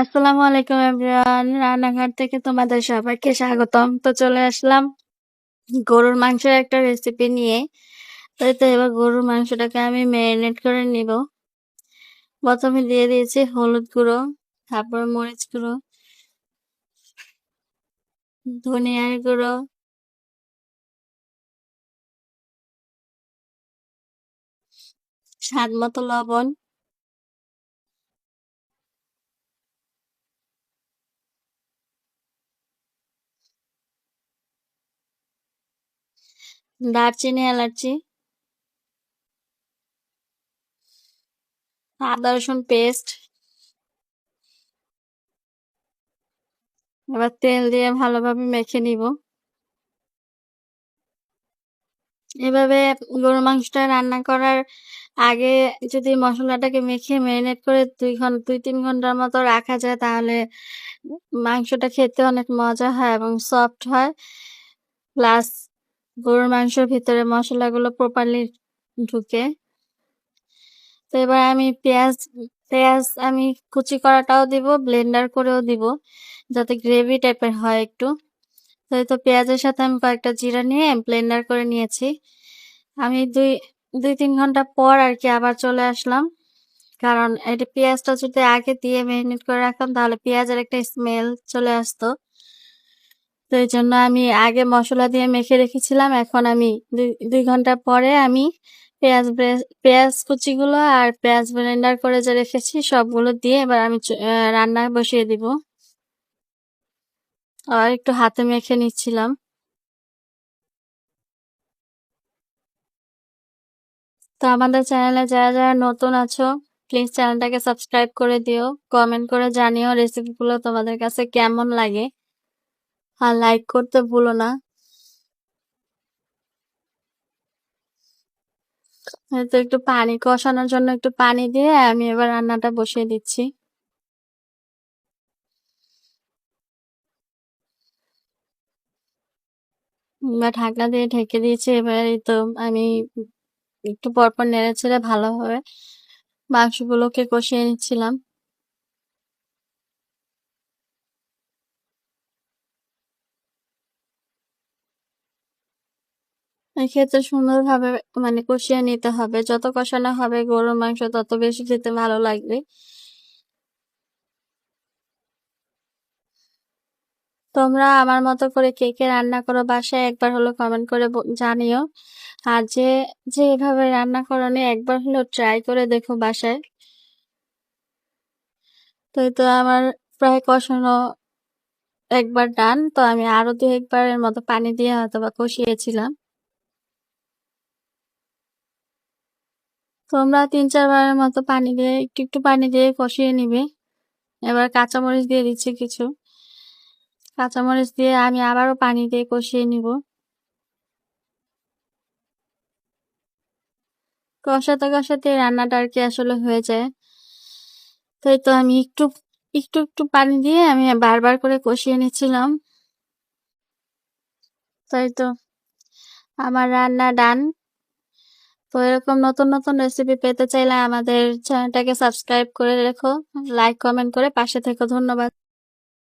আসসালামু আলাইকুম, এভরিওয়ান। রান্নাঘর থেকে তোমাদের সবাইকে স্বাগতম। তো চলে আসলাম গরুর মাংসের একটা রেসিপি নিয়ে। তো তো এবার গরুর মাংসটাকে আমি ম্যারিনেট করে নিব। প্রথমে দিয়ে দিয়েছি হলুদ গুঁড়ো, তারপর মরিচ গুঁড়ো, ধনিয়ার গুঁড়ো, স্বাদ মতো লবণ দারচিনি এলাচি, আদা, রসুন পেস্ট এবার তেল দিয়ে ভালোভাবে মেখে নিব। এভাবে গরুর মাংসটা রান্না করার আগে যদি মশলাটাকে মেখে ম্যারিনেট করে দুই ঘণ্টা দুই তিন ঘণ্টার মতো রাখা যায়, তাহলে মাংসটা খেতে অনেক মজা হয় এবং সফট হয়। প্লাস গরুর মাংসের ভিতরে মশলাগুলো প্রপারলি ঢুকে। তো এবার আমি পেঁয়াজ পেঁয়াজ আমি কুচি করাটাও দিব ব্লেন্ডার করেও দিব, যাতে গ্রেভি টাইপের হয় একটু। তো তো পেঁয়াজের সাথে আমি কয়েকটা জিরা নিয়ে ব্লেন্ডার করে নিয়েছি। আমি দুই দুই তিন ঘণ্টা পর আর কি আবার চলে আসলাম। কারণ এটা পেঁয়াজটা যদি আগে দিয়ে ম্যারিনেট করে রাখতাম, তাহলে পেঁয়াজের একটা স্মেল চলে আসতো। তো এই জন্য আমি আগে মশলা দিয়ে মেখে রেখেছিলাম। এখন আমি দুই ঘণ্টা পরে আমি পেঁয়াজ পেঁয়াজ কুচিগুলো আর পেঁয়াজ ব্লেন্ডার করে যে রেখেছি সবগুলো দিয়ে এবার আমি রান্না বসিয়ে দিব। আর একটু হাতে মেখে নিচ্ছিলাম। তো আমাদের চ্যানেলে যারা যারা নতুন আছো প্লিজ চ্যানেলটাকে সাবস্ক্রাইব করে দিও। কমেন্ট করে জানিও রেসিপিগুলো তোমাদের কাছে কেমন লাগে। আর লাইক করতে ভুলো না। তো একটু পানি কষানোর জন্য একটু পানি দিয়ে আমি এবার রান্নাটা বসিয়ে দিচ্ছি। বা ঢাকনা দিয়ে ঢেকে দিয়েছি, এবার তো আমি একটু পরপর নেড়ে ছেড়ে ভালোভাবে মাংসগুলোকে কষিয়ে নিচ্ছিলাম। এক্ষেত্রে সুন্দরভাবে মানে কষিয়ে নিতে হবে। যত কষানো হবে গরুর মাংস, তত বেশি খেতে ভালো লাগবে। তোমরা আমার মতো করে কে কে রান্না করো বাসায় একবার হলো কমেন্ট করে জানিও। আর যে যে এভাবে রান্না করো একবার হলো ট্রাই করে দেখো বাসায়। তো তো আমার প্রায় কষানো একবার ডান তো আমি আরও দু একবারের মতো পানি দিয়ে হয়তো বা কষিয়েছিলাম। তোমরা তিন চারবারের মতো পানি দিয়ে, একটু একটু পানি দিয়ে কষিয়ে নিবে। এবার কাঁচামরিচ দিয়ে দিচ্ছি কিছু। কাঁচামরিচ দিয়ে আমি আবারও পানি দিয়ে কষিয়ে নিব। কষাতে কষাতে রান্নাটা আর কি আসলে হয়ে যায়। তাই তো আমি একটু একটু একটু পানি দিয়ে আমি বারবার করে কষিয়ে নিচ্ছিলাম। তাই তো, আমার রান্না ডান। তো এরকম নতুন নতুন রেসিপি পেতে চাইলে আমাদের চ্যানেলটাকে সাবস্ক্রাইব করে রেখো লাইক কমেন্ট করে পাশে থেকো, ধন্যবাদ।